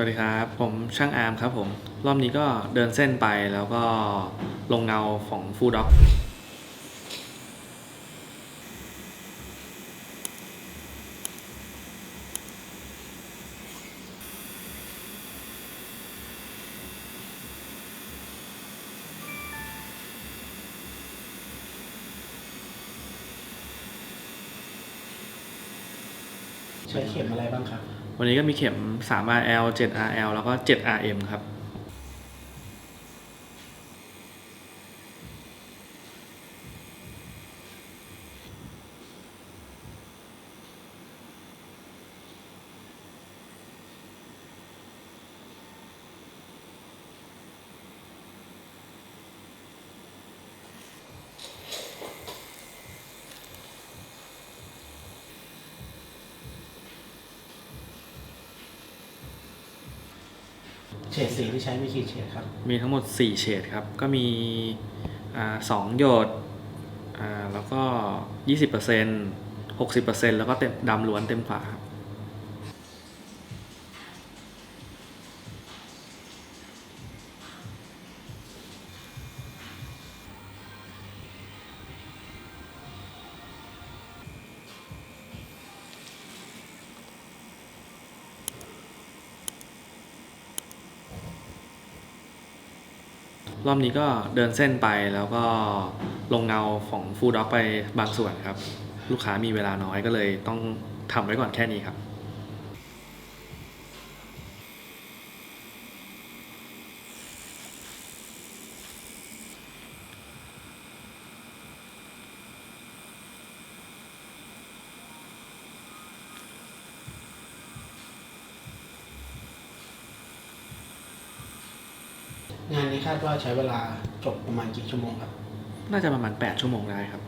วัสดีครับ ผมช่างอาร์มครับผม รอบนี้ก็เดินเส้นไปแล้วก็ลงเงาของฟูด็อกใช้เข็มอะไรบ้างครับ วันนี้ก็มีเข็ม 3RL 7RL แล้วก็ 7RM ครับ เฉดสีที่ใช้มีกี่เฉดครับ มีทั้งหมด 4 เฉดครับ ก็มีอ่าสองหยดอ่าแล้วก็ 20% 60%แล้วก็เต็มดำล้วนเต็มฝาครับ รอบนี้ก็เดินเส้นไปแล้วก็ลงเงาของฟูด็อกไปบางส่วนครับ ลูกค้ามีเวลาน้อยก็เลยต้องทำไว้ก่อนแค่นี้ครับ งานนี้คาดว่าใช้เวลาจบประมาณกี่ชั่วโมงครับ น่าจะประมาณ 8 ชั่วโมงได้ครับ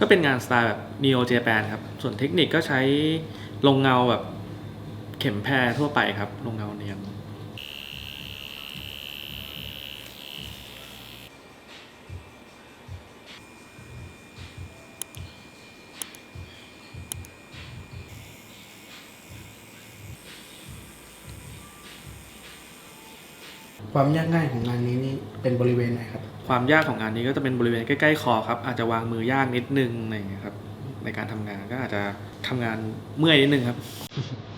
ก็เป็นงานสไตล์แบบ neo japan ครับ ส่วนเทคนิคก็ใช้ลงเงาแบบเข็มแพรทั่วไปครับ ลงเงาเนียน ความยากง่ายของงานนี้นี่เป็นบริเวณไหนครับ ความยากของงานนี้ก็จะเป็นบริเวณใกล้ๆคอครับ อาจจะวางมือยากนิดนึงอะไรอย่างเงี้ยครับ ในการทำงานก็อาจจะทำงานเมื่อยนิดนึงครับ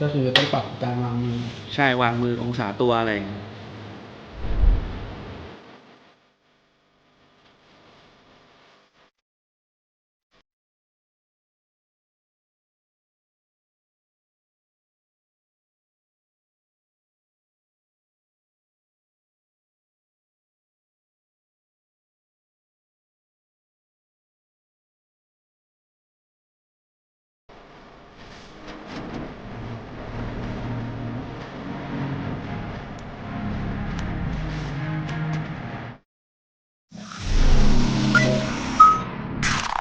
ก็คือต้องปรับการวางมือ ใช่วางมือองศาตัวอะไรอย่างเงี้ย